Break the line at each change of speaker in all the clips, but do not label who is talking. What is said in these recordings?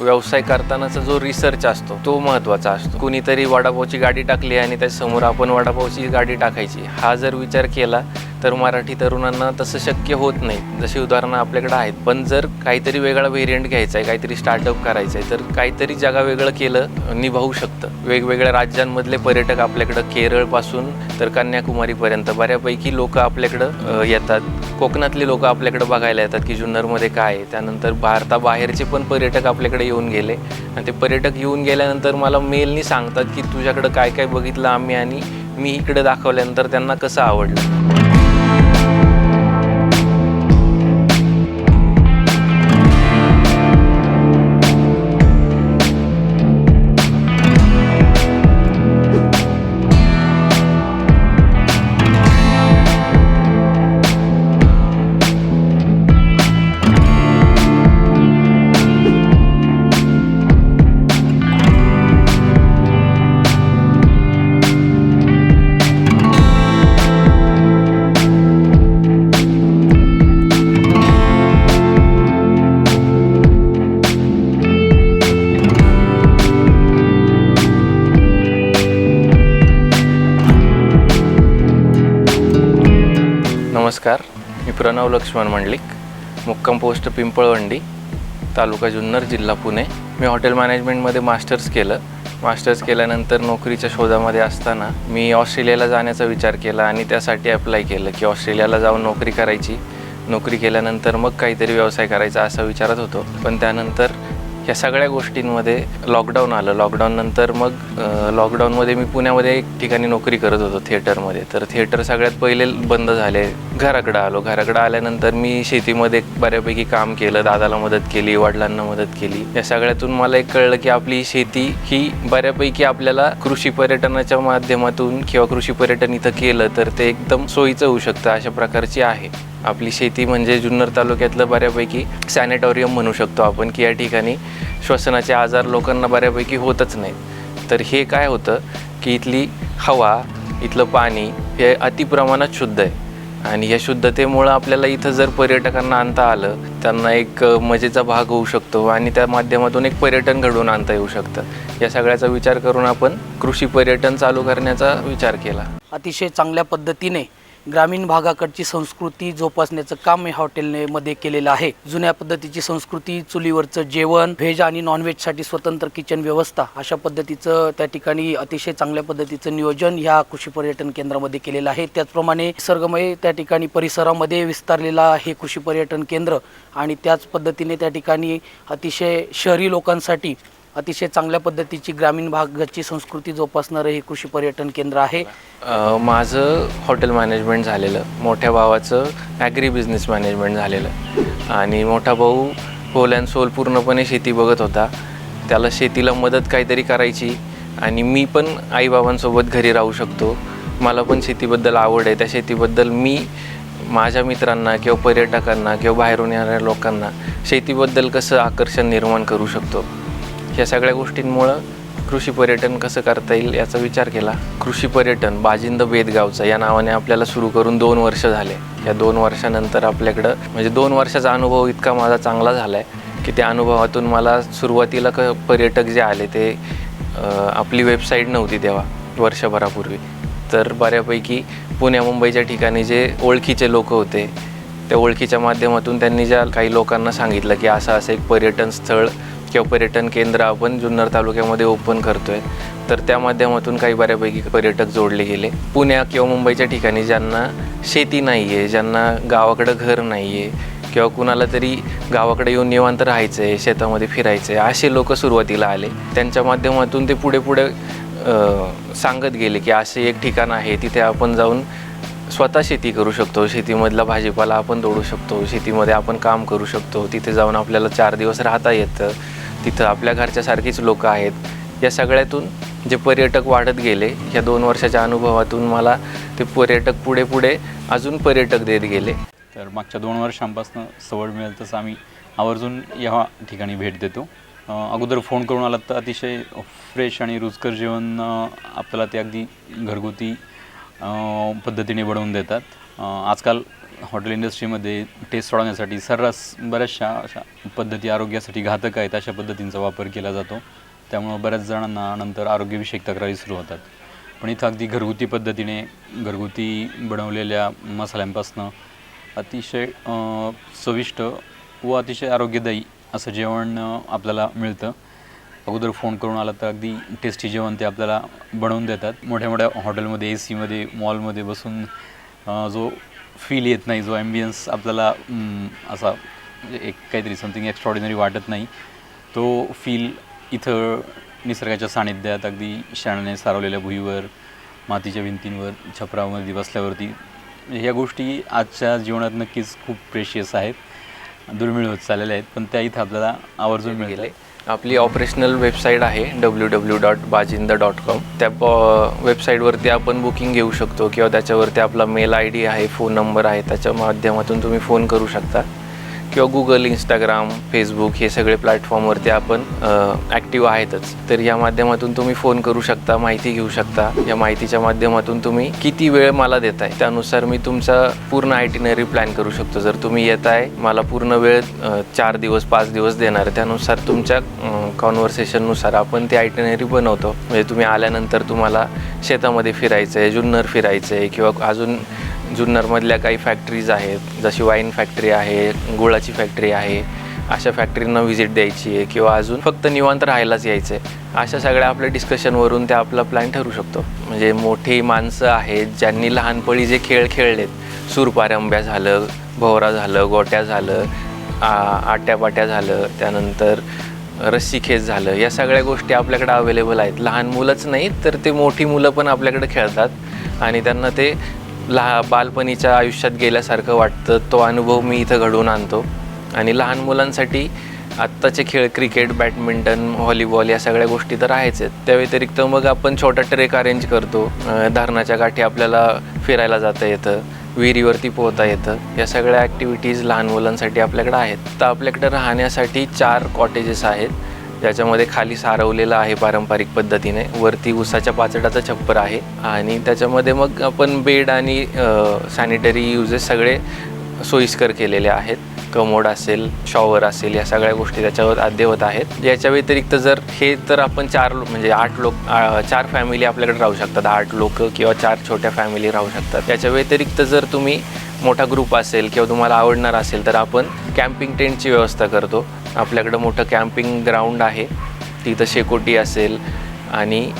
व्यवसाय करतानाचा जो रिसर्च असतो तो महत्त्वाचा असतो. कुणीतरी वडापावची गाडी टाकली आणि त्याच्यासमोर आपण वडापावची गाडी टाकायची. हा जर विचार केला तर मराठी तरुणांना तसं शक्य होत नाही. जशी उदाहरणं आपल्याकडे आहेत. पण जर काहीतरी वेगळा व्हेरियंट घ्यायचा आहे काहीतरी स्टार्टअप करायचं आहे तर काहीतरी जगा वेगळं केलं निभावू शकतं. वेगवेगळ्या राज्यांमधले पर्यटक आपल्याकडं केरळपासून तर कन्याकुमारीपर्यंत. बऱ्यापैकी लोक आपल्याकडं येतात. कोकणातले लोक आपल्याकडं बघायला येतात की जुन्नरमध्ये काय आहे. त्यानंतर भारताबाहेरचे पण पर्यटक आपल्याकडे येऊन गेले. आणि ते पर्यटक येऊन गेल्यानंतर मला मेलनी सांगतात की तुझ्याकडं काय काय बघितलं आम्ही आणि मी इकडे दाखवल्यानंतर त्यांना कसं आवडलं? नमस्कार. मी प्रणव लक्ष्मण मंडलिक. मुक्काम पोस्ट पिंपळवंडी तालुका जुन्नर जिल्हा पुणे. मी हॉटेल मॅनेजमेंटमध्ये मास्टर्स केलं. मास्टर्स केल्यानंतर नोकरीच्या शोधामध्ये असताना मी ऑस्ट्रेलियाला जाण्याचा विचार केला आणि त्यासाठी अप्लाय केलं की ऑस्ट्रेलियाला जाऊन नोकरी करायची. नोकरी केल्यानंतर मग काहीतरी व्यवसाय करायचा असा विचारत होतो. पण त्यानंतर या सगळ्या गोष्टींमध्ये लॉकडाऊन आलं. लॉकडाऊन नंतर मग लॉकडाऊनमध्ये मी पुण्यामध्ये एक ठिकाणी नोकरी करत होतो थिएटरमध्ये तर थिएटर सगळ्यात पहिले बंद झाले. घराकडं आलो. घराकडं आल्यानंतर मी शेतीमध्ये बऱ्यापैकी काम केलं. दादाला मदत केली वडिलांना मदत केली. या सगळ्यातून मला एक कळलं की आपली शेती ही बऱ्यापैकी आपल्याला कृषी पर्यटनाच्या माध्यमातून किंवा कृषी पर्यटन इथं केलं तर ते एकदम सोयीचं होऊ शकतं अशा प्रकारची आहे. आपली शेती म्हणजे जुन्नर तालुक्यातलं बऱ्यापैकी सॅनेटोरियम म्हणू शकतो आपण की या ठिकाणी श्वसनाचे आजार लोकांना बऱ्यापैकी होतच नाहीत. तर हे काय होतं की इथली हवा इथलं पाणी हे अतिप्रमाणात शुद्ध आहे. आणि या शुद्धतेमुळं आपल्याला इथं जर पर्यटकांना आणता आलं त्यांना एक मजेचा भाग होऊ शकतो आणि त्या माध्यमातून एक पर्यटन घडवून आणता येऊ शकतं. या सगळ्याचा विचार करून आपण कृषी पर्यटन चालू करण्याचा विचार केला.
अतिशय चांगल्या पद्धतीने ग्रामीण भागाकडची संस्कृती जोपासण्याचं काम या हॉटेलने मध्ये केलेलं आहे. जुन्या पद्धतीची संस्कृती चुलीवरचं जेवण व्हेज आणि नॉनव्हेजसाठी स्वतंत्र किचन व्यवस्था अशा पद्धतीचं त्या ठिकाणी अतिशय चांगल्या पद्धतीचं नियोजन ह्या कृषी पर्यटन केंद्रामध्ये केलेलं आहे. त्याचप्रमाणे निसर्गमय त्या ठिकाणी परिसरामध्ये विस्तारलेला हे कृषी पर्यटन केंद्र आणि त्याच पद्धतीने त्या ठिकाणी अतिशय शहरी लोकांसाठी अतिशय चांगल्या पद्धतीची ग्रामीण भागाची संस्कृती जोपासणारं हे कृषी पर्यटन केंद्र आहे.
माझं हॉटेल मॅनेजमेंट झालेलं. मोठ्या भावाचं ॲग्री बिझनेस मॅनेजमेंट झालेलं. आणि मोठा भाऊ होल अँड सोल पूर्णपणे शेती बघत होता. त्याला शेतीला मदत काहीतरी करायची. आणि मी पण आईबाबांसोबत घरी राहू शकतो. मला पण शेतीबद्दल आवड आहे. त्या शेतीबद्दल मी माझ्या मित्रांना किंवा पर्यटकांना किंवा बाहेरून येणाऱ्या लोकांना शेतीबद्दल कसं आकर्षण निर्माण करू शकतो? या सगळ्या गोष्टींमुळं कृषी पर्यटन कसं करता येईल याचा विचार केला. कृषी पर्यटन बाजिंद बेदगावचं या नावाने आपल्याला सुरू करून दोन वर्ष झाले. या दोन वर्षानंतर आपल्याकडं म्हणजे दोन वर्षाचा अनुभव इतका माझा चांगला झाला आहे की त्या अनुभवातून मला सुरुवातीला क पर्यटक जे आले ते आपली वेबसाईट नव्हती तेव्हा वर्षभरापूर्वी. तर बऱ्यापैकी पुण्या मुंबईच्या ठिकाणी जे ओळखीचे लोक होते त्या ओळखीच्या माध्यमातून त्यांनी ज्या काही लोकांना सांगितलं की असं असं एक पर्यटन स्थळ किंवा पर्यटन केंद्र आपण जुन्नर तालुक्यामध्ये ओपन करतोय. तर त्या माध्यमातून काही बऱ्यापैकी पर्यटक जोडले गेले. पुण्या किंवा मुंबईच्या ठिकाणी ज्यांना शेती नाही आहे ज्यांना गावाकडं घर नाही आहे किंवा कुणाला तरी गावाकडे येऊन निवांत राहायचं आहे शेतामध्ये फिरायचं आहे असे लोक सुरुवातीला आले. त्यांच्या माध्यमातून ते पुढे पुढे सांगत गेले की असे एक ठिकाण आहे तिथे आपण जाऊन स्वतः शेती करू शकतो. शेतीमधला भाजीपाला आपण तोडू शकतो. शेतीमध्ये आपण काम करू शकतो. तिथे जाऊन आपल्याला चार दिवस राहता येतं. तिथं आपल्या घरच्यासारखीच लोक आहेत. या सगळ्यातून जे पर्यटक वाढत गेले या दोन वर्षाच्या अनुभवातून मला ते पर्यटक पुढे पुढे अजून पर्यटक देत गेले.
तर मागच्या दोन वर्षांपासून सवड मिळेल तसं आम्ही आवर्जून या ठिकाणी भेट देतो. अगोदर फोन करून आलात तर अतिशय फ्रेश आणि रुचकर जेवण आपल्याला ते अगदी घरगुती पद्धतीने बनवून देतात. आजकाल हॉटेल इंडस्ट्रीमध्ये टेस्ट सोडवण्यासाठी सर्रास बऱ्याचशा अशा पद्धती आरोग्यासाठी घातक आहेत अशा पद्धतींचा वापर केला जातो. त्यामुळं बऱ्याच जणांना नंतर आरोग्यविषयक तक्रारी सुरू होतात. पण इथं अगदी घरगुती पद्धतीने घरगुती बनवलेल्या मसाल्यांपासनं अतिशय चविष्ट व अतिशय आरोग्यदायी असं जेवण आपल्याला मिळतं. अगोदर फोन करून आला तर अगदी टेस्टी जेवण ते आपल्याला बनवून देतात. मोठ्या मोठ्या हॉटेलमध्ये ए सीमध्ये मॉलमध्ये बसून जो फील येत नाही जो ॲम्बियन्स आपल्याला असा म्हणजे एक काहीतरी समथिंग एक्स्ट्रॉर्डिनरी वाटत नाही तो फील इथं निसर्गाच्या सानिध्यात अगदी शाण्याने सारवलेल्या भुईवर मातीच्या भिंतींवर छपरामध्ये बसल्यावरती म्हणजे ह्या गोष्टी आजच्या जीवनात नक्कीच खूप प्रेशियस आहेत. दुर्मिळ होत चाललेल्या आहेत पण त्या इथं आपल्याला आवर्जून मिळतात.
आपली ऑपरेशनल वेबसाईट आहे W W dot Bajind dot com त्या वेबसाईटवरती आपण बुकिंग घेऊ शकतो किंवा त्याच्यावरती आपला मेल आय डी आहे फोन नंबर आहे त्याच्या माध्यमातून तुम्ही फोन करू शकता. किंवा गुगल इंस्टाग्राम फेसबुक हे सगळे प्लॅटफॉर्मवरती आपण ॲक्टिव्ह आहेतच. तर या माध्यमातून तुम्ही फोन करू शकता माहिती घेऊ शकता. या माहितीच्या माध्यमातून तुम्ही किती वेळ मला देताय त्यानुसार मी तुमचा पूर्ण आयटिनरी प्लॅन करू शकतो. जर तुम्ही येत आहे मला पूर्ण वेळ चार दिवस पाच दिवस देणार त्यानुसार तुमच्या कॉन्व्हर्सेशननुसार आपण ती आयटिनरी बनवतो. म्हणजे तुम्ही आल्यानंतर तुम्हाला शेतामध्ये फिरायचं आहे जुन्नर फिरायचं आहे किंवा अजून जुन्नरमधल्या काही फॅक्टरीज आहेत जशी वाईन फॅक्टरी आहे गुळाची फॅक्टरी आहे अशा फॅक्टरींना व्हिजिट द्यायची आहे किंवा अजून फक्त निवांत राहायलाच यायचं आहे. अशा सगळ्या आपल्या डिस्कशनवरून ते आपला प्लॅन ठरू शकतो. म्हणजे मोठी माणसं आहेत ज्यांनी लहानपणी जे खेळ खेळलेत सूरपारंब्या झालं भोवरा झालं गोट्या झालं आ- आट्यापाट्या झालं त्यानंतर रस्सी खेच झालं या सगळ्या गोष्टी आपल्याकडे अवेलेबल आहेत. लहान मुलंच नाही तर ते मोठी मुलं पण आपल्याकडे खेळतात आणि त्यांना ते लहा बालपणीच्या आयुष्यात गेल्यासारखं वाटतं. तो अनुभव मी इथं घडवून आणतो. आणि लहान मुलांसाठी आत्ताचे खेळ क्रिकेट बॅडमिंटन व्हॉलीबॉल या सगळ्या गोष्टी तर आहेच आहेत. त्या व्यतिरिक्त मग आपण छोटा ट्रेक अरेंज करतो. धरणाच्या गाठी आपल्याला फिरायला जाता येतं. विहिरीवरती पोहता येतं. या सगळ्या ॲक्टिव्हिटीज लहान मुलांसाठी आपल्याकडे आहेत. तर आपल्याकडे राहण्यासाठी चार कॉटेजेस आहेत. ज्याच्यामध्ये खाली सारवलेलं आहे पारंपरिक पद्धतीने. वरती उसाच्या पाचडाचं छप्पर आहे आणि त्याच्यामध्ये मग आपण बेड आणि सॅनिटरी युजेस सगळे सोयीस्कर केलेले आहेत. कमोड असेल शॉवर असेल या सगळ्या गोष्टी त्याच्यावर अद्ययावत आहेत. याच्या व्यतिरिक्त जर हे तर आपण चार म्हणजे आठ लोक चार फॅमिली आपल्याकडे राहू शकतात. आठ लोक किंवा चार छोट्या फॅमिली राहू शकतात. याच्या व्यतिरिक्त जर तुम्ही मोठा ग्रुप असेल किंवा तुम्हाला आवडणार असेल तर आपण कॅम्पिंग टेंटची व्यवस्था करतो. आपल्याकडं मोठं कॅम्पिंग ग्राउंड आहे. तिथं शेकोटी असेल आणि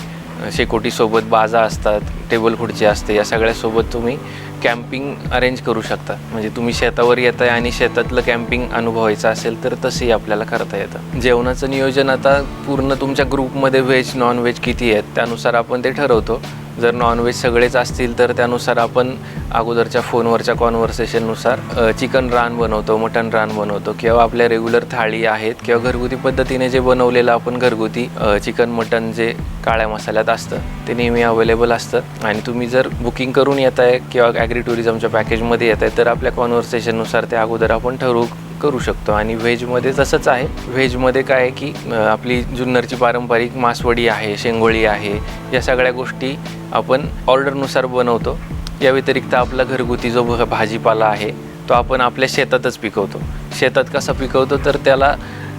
शेकोटीसोबत बाजा असतात टेबल खुर्ची असते या सगळ्यासोबत तुम्ही कॅम्पिंग अरेंज करू शकता. म्हणजे तुम्ही शेतावर येत आहे आणि शेतातलं कॅम्पिंग अनुभवायचं असेल तर तसंही आपल्याला करता येतं. जेवणाचं नियोजन आता पूर्ण तुमच्या ग्रुपमध्ये व्हेज नॉन व्हेज किती आहेत त्यानुसार आपण ते ठरवतो. जर नॉनव्हेज सगळेच असतील तर त्यानुसार आपण अगोदरच्या फोनवरच्या कॉन्व्हर्सेशननुसार चिकन रान बनवतो मटन रान बनवतो किंवा आपल्या रेग्युलर थाळी आहेत किंवा घरगुती पद्धतीने जे बनवलेलं आपण घरगुती चिकन मटन जे काळ्या मसाल्यात असतं ते नेहमी अवेलेबल असतं. आणि तुम्ही जर बुकिंग करून येत आहे किंवा ॲग्री टुरिझमच्या पॅकेजमध्ये येत आहे तर आपल्या कॉन्व्हर्सेशननुसार ते अगोदर आपण ठरवू करू शकतो. आणि व्हेजमध्ये तसंच आहे. व्हेजमध्ये काय आहे की आपली जुन्नरची पारंपरिक मासवडी आहे शेंगोळी आहे या सगळ्या गोष्टी आपण ऑर्डरनुसार बनवतो. या व्यतिरिक्त आपला घरगुती जो भ- भाजीपाला आहे तो आपण आपल्या शेतातच पिकवतो. शेतात कसा पिकवतो तर त्याला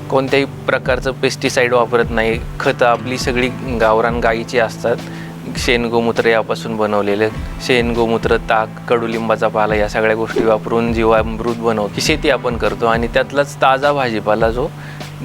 कोणत्याही प्रकारचं पेस्टिसाईड वापरत नाही. खतं आपली सगळी गावरान गाईची असतात. शेण गोमूत्र यापासून बनवलेले शेण गोमूत्र ताक कडुलिंबाचा पाला या सगळ्या गोष्टी वापरून जीवामृत बनव ही शेती आपण करतो आणि त्यातलाच ताजा भाजीपाला जो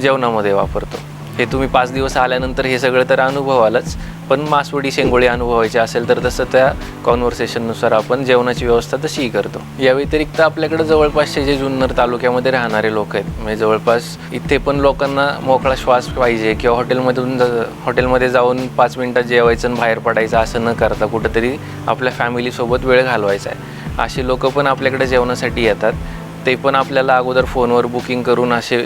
जेवणामध्ये वापरतो. हे तुम्ही पाच दिवस आल्यानंतर हे सगळं तर अनुभवालच पण मासवडी शेंगोळी अनुभवायची असेल तर तसं त्या कॉन्व्हर्सेशननुसार आपण जेवणाची व्यवस्था तशीही करतो. या व्यतिरिक्त आपल्याकडे जवळपासचे जे जुन्नर तालुक्यामध्ये राहणारे लोक आहेत म्हणजे जवळपास इथे पण लोकांना मोकळा श्वास पाहिजे किंवा हॉटेलमधून हॉटेलमध्ये जाऊन पाच मिनटात जेवायचं आणि बाहेर पडायचं असं न करता कुठंतरी आपल्या फॅमिलीसोबत वेळ घालवायचा आहे. असे लोक पण आपल्याकडे जेवणासाठी येतात. ते पण आपल्याला अगोदर फोनवर बुकिंग करून असे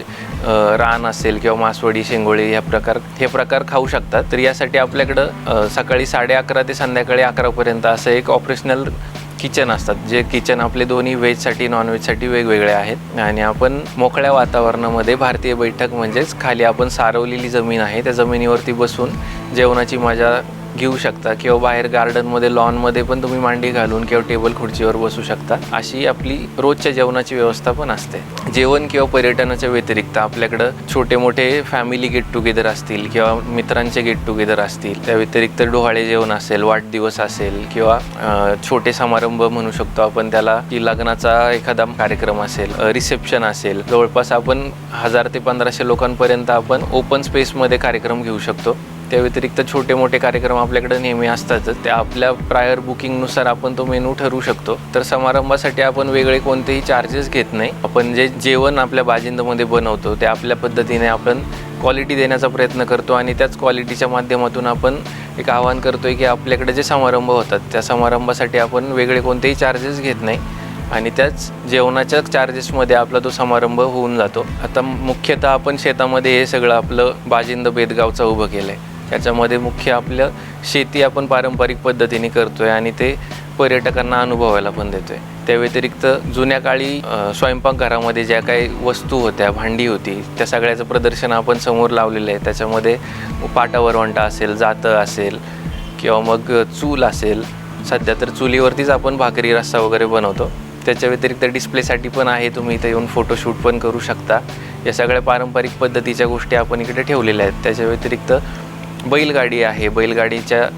रान असेल किंवा मासवडी शेंगोळी ह्या प्रकार हे प्रकार खाऊ शकतात. तर यासाठी आपल्याकडं सकाळी साडे अकरा ते संध्याकाळी अकरापर्यंत असं एक ऑपरेशनल किचन असतात. जे किचन आपले दोन्ही व्हेजसाठी नॉनव्हेजसाठी वेगवेगळे आहेत. आणि आपण मोकळ्या वातावरणामध्ये भारतीय बैठक म्हणजेच खाली आपण सारवलेली जमीन आहे. त्या जमिनीवरती बसून जेवणाची मजा घेऊ शकता किंवा बाहेर गार्डनमध्ये लॉनमध्ये पण तुम्ही मांडी घालून किंवा टेबल खुर्चीवर बसू शकता. अशी आपली रोजच्या जेवणाची व्यवस्था पण असते. जेवण किंवा पर्यटनाच्या व्यतिरिक्त आपल्याकडं छोटे मोठे फॅमिली गेट टुगेदर असतील किंवा मित्रांचे गेट टुगेदर असतील. त्या व्यतिरिक्त डोहाळे जेवण असेल वाढदिवस असेल किंवा छोटे समारंभ म्हणू शकतो आपण त्याला की लग्नाचा एखादा कार्यक्रम असेल रिसेप्शन असेल. जवळपास आपण हजार ते पंधराशे लोकांपर्यंत आपण ओपन स्पेसमध्ये कार्यक्रम घेऊ शकतो. त्या व्यतिरिक्त छोटे मोठे कार्यक्रम आपल्याकडे नेहमी असतातच त्या आपल्या प्रायर बुकिंगनुसार आपण तो मेनू ठरवू शकतो. तर समारंभासाठी आपण वेगळे कोणतेही चार्जेस घेत नाही. आपण जे जेवण आपल्या बाजिंदमध्ये बनवतो ते आपल्या पद्धतीने आपण क्वालिटी देण्याचा प्रयत्न करतो आणि त्याच क्वालिटीच्या माध्यमातून आपण एक आवाहन करतोय की आपल्याकडे जे समारंभ होतात त्या समारंभासाठी आपण वेगळे कोणतेही चार्जेस घेत नाही आणि त्याच जेवणाच्या चार्जेसमध्ये आपला तो समारंभ होऊन जातो. आता मुख्यतः आपण शेतामध्ये हे सगळं आपलं बाजिंद बेदगावचं उभं केलं आहे त्याच्यामध्ये मुख्य आपलं शेती आपण पारंपरिक पद्धतीने करतो आहे आणि ते पर्यटकांना अनुभवायला पण देतो आहे त्या व्यतिरिक्त जुन्या काळी स्वयंपाकघरामध्ये ज्या काही वस्तू होत्या भांडी होती त्या सगळ्याचं प्रदर्शन आपण समोर लावलेलं आहे. त्याच्यामध्ये पाटावरवंटा असेल जातं असेल किंवा मग चूल असेल. सध्या तर चुलीवरतीच आपण भाकरी रस्सा वगैरे बनवतो. त्याच्या व्यतिरिक्त डिस्प्लेसाठी पण आहे तुम्ही इथे येऊन फोटोशूट पण करू शकता. या सगळ्या पारंपरिक पद्धतीच्या गोष्टी आपण इकडे ठेवलेल्या आहेत. त्याच्या व्यतिरिक्त बैलगाडी आहे. बैलगाडीच्या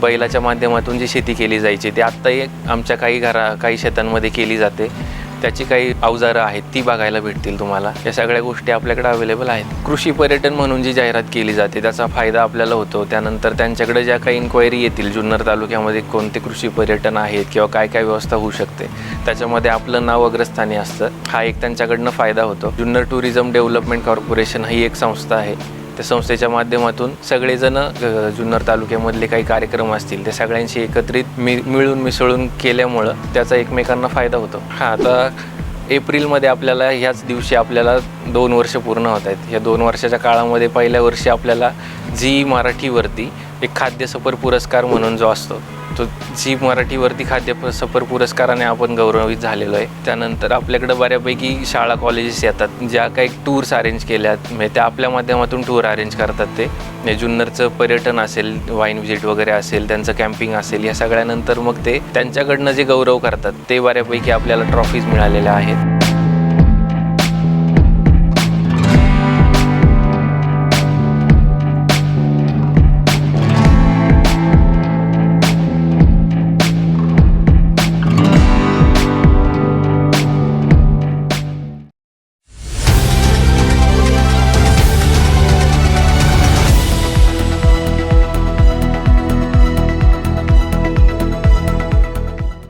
बैलाच्या माध्यमातून जी शेती केली जायची ती आत्ताही आमच्या काही घरा काही शेतांमध्ये केली जाते. त्याची काही अवजारं आहेत ती बघायला भेटतील तुम्हाला. या सगळ्या गोष्टी आपल्याकडे अवेलेबल आहेत. कृषी पर्यटन म्हणून जी जाहिरात केली जाते त्याचा फायदा आपल्याला होतो. त्यानंतर त्यांच्याकडे ज्या काही इन्क्वायरी येतील जुन्नर तालुक्यामध्ये कोणते कृषी पर्यटन आहेत किंवा काय काय व्यवस्था होऊ शकते त्याच्यामध्ये आपलं नाव अग्रस्थानी असतं. हा एक त्यांच्याकडनं फायदा होतो. जुन्नर टुरिझम डेव्हलपमेंट कॉर्पोरेशन ही एक संस्था आहे. त्या संस्थेच्या माध्यमातून सगळेजण जुन्नर तालुक्यामधले काही कार्यक्रम असतील ते सगळ्यांशी एकत्रित मि मिळून मिसळून केल्यामुळं त्याचा एकमेकांना फायदा होतो. हा आता एप्रिलमध्ये आपल्याला ह्याच दिवशी आपल्याला दोन वर्ष पूर्ण होत आहेत. या दोन वर्षाच्या काळामध्ये पहिल्या वर्षी आपल्याला झी मराठीवरती एक खाद्य सफर पुरस्कार म्हणून जो असतो तो झी मराठीवरती खाद्य सफर पुरस्काराने आपण गौरवित झालेलो आहे. त्यानंतर आपल्याकडं बऱ्यापैकी शाळा कॉलेजेस येतात. ज्या काही टूर्स अरेंज केल्यात म्हणजे त्या आपल्या माध्यमातून टूर अरेंज करतात ते. म्हणजे जुन्नरचं पर्यटन असेल वाईन व्हिजिट वगैरे असेल त्यांचं कॅम्पिंग असेल या सगळ्यानंतर मग ते त्यांच्याकडनं जे गौरव करतात ते बऱ्यापैकी आपल्याला ट्रॉफीज मिळालेल्या आहेत.